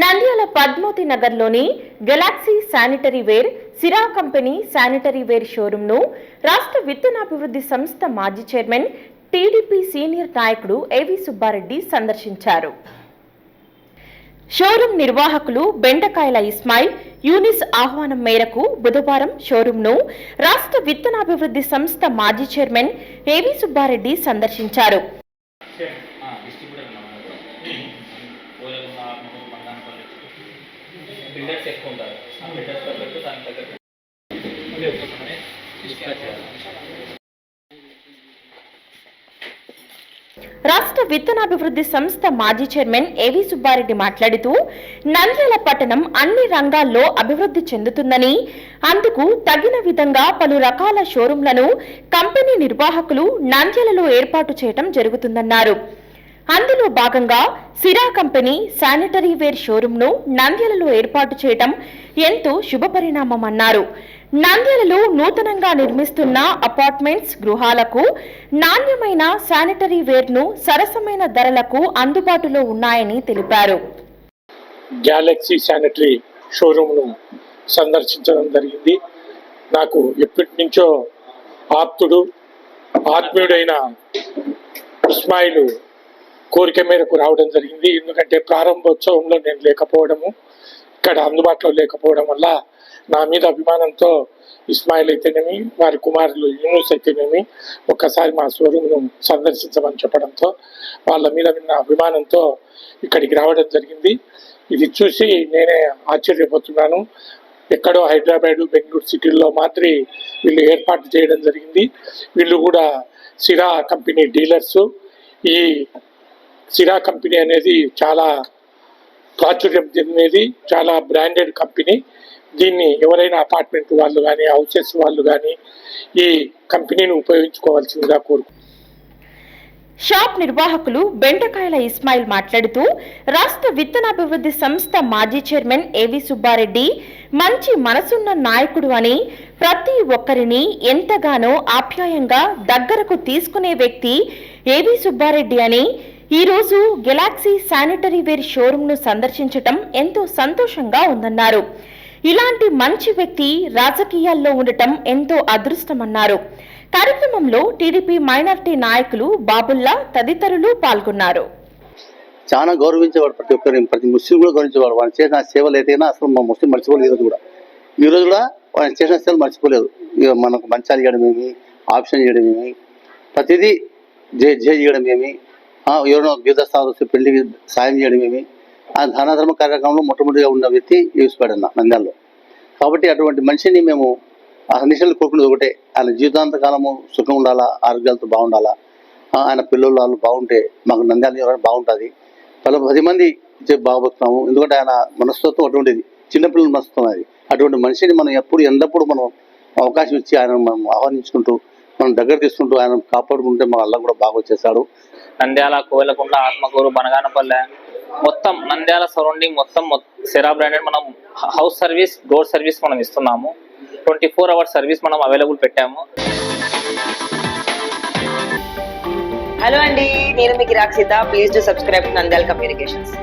నంద్యాల పద్మోతి నగర్లోని Galaxy sanitary ware Cera company sanitary ware షోరూంను రాష్ట్ర విత్తనాభివృద్ధి సంస్థ మాజీ చైర్మన్ టీడీపీ సీనియర్ నాయకుడు ఏవి సుబ్బారెడ్డి సందర్శించారు. షోరూం నిర్వాహకులు బెండకాయల ఇస్మాయిల్ యూనిస్ ఆహ్వానం మేరకు బుధవారం షోరూంను రాష్ట్ర విత్తనాభివృద్ధి సంస్థ మాజీ చైర్మన్ ఏవి సుబ్బారెడ్డి సందర్శించారు. బిల్డర్స్ ఎక్కువ ఉంటారు. ఆ బిల్డర్స్ తగ్గట్టు దానికి తగ్గట్టు రాష్ట్ర విత్తనాభివృద్ధి సంస్థ మాజీ చైర్మన్ ఏవి సుబ్బారెడ్డి మాట్లాడుతూ నంద్యాల పట్టణం అన్ని రంగాల్లో అభివృద్ధి చెందుతుందని అందుకు తగిన విధంగా పలు రకాల షోరూంలను కంపెనీ నిర్వాహకులు నంద్యాలలో ఏర్పాటు చేయడం జరుగుతుందన్నారు. అందులో భాగంగా సిరా కంపెనీ శానిటరీ వేర్ షోరూంను నంద్యాలలో ఏర్పాటు చేయడం ఎంతో శుభపరిణామమన్నారు. నంద్యాలలో నూతనంగా నిర్మిస్తున్న అపార్ట్మెంట్స్ గృహాలకు నాణ్యమైన శానిటరీ వేర్ను సరసమైన ధరలకు అందుబాటులో ఉన్నాయని తెలిపారు. గ్యాలక్సీ శానిటరీ షోరూమ్ను సందర్శించడం జరిగింది. నాకు ఎప్పటి నుంచో ఆప్తుడు ఆత్మీయుడైన ఇస్మాయిలు కోరిక మేరకు రావడం జరిగింది. ఎందుకంటే ప్రారంభోత్సవంలో నేను లేకపోవడము ఇక్కడ అందుబాటులో లేకపోవడం వల్ల నా మీద అభిమానంతో ఇస్మాయిల్ అయితేనేమి వారి కుమారులు యూనుస్ అయితేనేమి ఒక్కసారి మా స్వరూమును సందర్శించమని చెప్పడంతో వాళ్ళ మీద ఉన్న అభిమానంతో ఇక్కడికి రావడం జరిగింది. ఇది చూసి నేనే ఆశ్చర్యపోతున్నాను. ఎక్కడో హైదరాబాద్ బెంగళూరు సిటీల్లో మాత్రి వీళ్ళు ఏర్పాటు చేయడం జరిగింది. వీళ్ళు కూడా సిరా కంపెనీ డీలర్సు. ఈ సిరా కంపెనీ అనేది చాలా ప్రాచుర్యం చెందినది చాలా బ్రాండెడ్ కంపెనీ. దీన్ని ఎవరైనా అపార్ట్మెంట్ వాళ్ళు కానీ హౌసెస్ వాళ్ళు కానీ ఈ కంపెనీని ఉపయోగించుకోవాల్సిందిగా కోరుకు షాప్ నిర్వాహకులు బెండకాయల ఇస్మాయిల్ మాట్లాడుతూ రాష్ట్ర విత్తనాభివృద్ధి సంస్థ మాజీ చైర్మన్ ఏవి సుబ్బారెడ్డి మంచి మనసున్న నాయకుడు అని ప్రతి ఒక్కరిని ఎంతగానో ఆప్యాయంగా దగ్గరకు తీసుకునే వ్యక్తి ఏవి సుబ్బారెడ్డి అని ఈరోజు గెలాక్సీ శానిటరీ వేర్ షోరూంను సందర్శించటం ఎంతో సంతోషంగా ఉందన్నారు. ఇలాంటి మంచి వ్యక్తి రాజకీయాల్లో ఉండటం ఎంతో అదృష్టమన్నారు. కార్యక్రమంలో టీడీపీ మైనార్టీ నాయకులు బాబుల్లా తదితరులు పాల్గొన్నారు. చాలా గౌరవించేవాడు ప్రతి ఒక్కరిని ప్రతి ముస్లిం కూడా గౌరవించేవాడు. వాళ్ళు చేసిన సేవలు ఏదైనా అసలు మా ముస్లిం మర్చిపోలేదు కూడా. ఈ రోజు కూడా వాళ్ళు చేసిన సేవలు మర్చిపోలేదు. ఇక మనకు మంచాలు చేయడం ఏమి ఆప్షన్ చేయడం ఏమి ప్రతిదీ జే జే చేయడం ఏమి ఎవరినో బీద పెళ్ళికి సాయం చేయడం ఏమి? ఆ ధనధర్మ కార్యక్రమంలో మొట్టమొదటిగా ఉన్న వ్యక్తి యూస్పాడన్న నంద్యాలలో. కాబట్టి అటువంటి మనిషిని మేము అన్నిషాలు కోరుకునేది ఒకటే. ఆయన జీవితాంత కాలము సుఖం ఉండాలా ఆరోగ్యాలతో బాగుండాలా? ఆయన పిల్లలు వాళ్ళు బాగుంటే మాకు నంద్యాల బాగుంటుంది? పలు పది మంది బాగుపడుతున్నాము. ఎందుకంటే ఆయన మనస్తత్వం అటువంటిది. చిన్నపిల్లల మనస్తత్వం అది. అటువంటి మనిషిని మనం ఎప్పుడు ఎల్లప్పుడూ మనం అవకాశం ఇచ్చి ఆయన మనం ఆహ్వానించుకుంటూ మనం దగ్గర తీసుకుంటూ ఆయన కాపాడుకుంటే మా అల్లా కూడా బాగా వచ్చేసాడు నంద్యాల కోయలకుండ ఆత్మకూరు బనగానపల్లె మొత్తం నంద్యాల సరౌండింగ్ మొత్తం సెరా బ్రాండెడ్ మనం హౌస్ సర్వీస్ డోర్ సర్వీస్ మనం ఇస్తున్నాము. ట్వంటీ ఫోర్ అవర్స్ సర్వీస్ మనం అవైలబుల్ పెట్టాము. హలో అండి నేను మీకు Rakshita please to subscribe Nandyal communications.